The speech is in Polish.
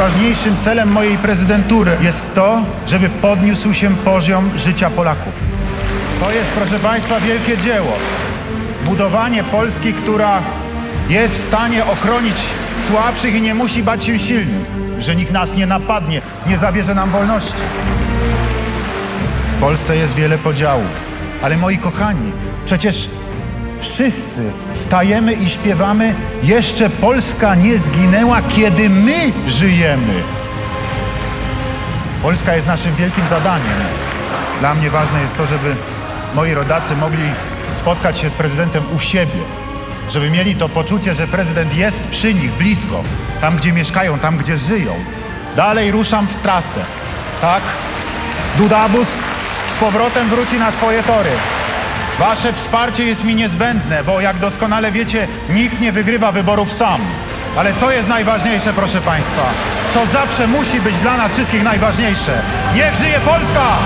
najważniejszym celem mojej prezydentury jest to, żeby podniósł się poziom życia Polaków. To jest, proszę Państwa, wielkie dzieło. Budowanie Polski, która jest w stanie ochronić słabszych i nie musi bać się silnych, że nikt nas nie napadnie, nie zabierze nam wolności. W Polsce jest wiele podziałów, ale moi kochani, przecież wszyscy stajemy i śpiewamy jeszcze Polska nie zginęła, kiedy my żyjemy. Polska jest naszym wielkim zadaniem. Dla mnie ważne jest to, żeby moi rodacy mogli spotkać się z prezydentem u siebie, żeby mieli to poczucie, że prezydent jest przy nich, blisko, tam gdzie mieszkają, tam gdzie żyją. Dalej ruszam w trasę, tak? Dudabus z powrotem wróci na swoje tory. Wasze wsparcie jest mi niezbędne, bo jak doskonale wiecie, nikt nie wygrywa wyborów sam. Ale co jest najważniejsze, proszę Państwa? Co zawsze musi być dla nas wszystkich najważniejsze? Niech żyje Polska!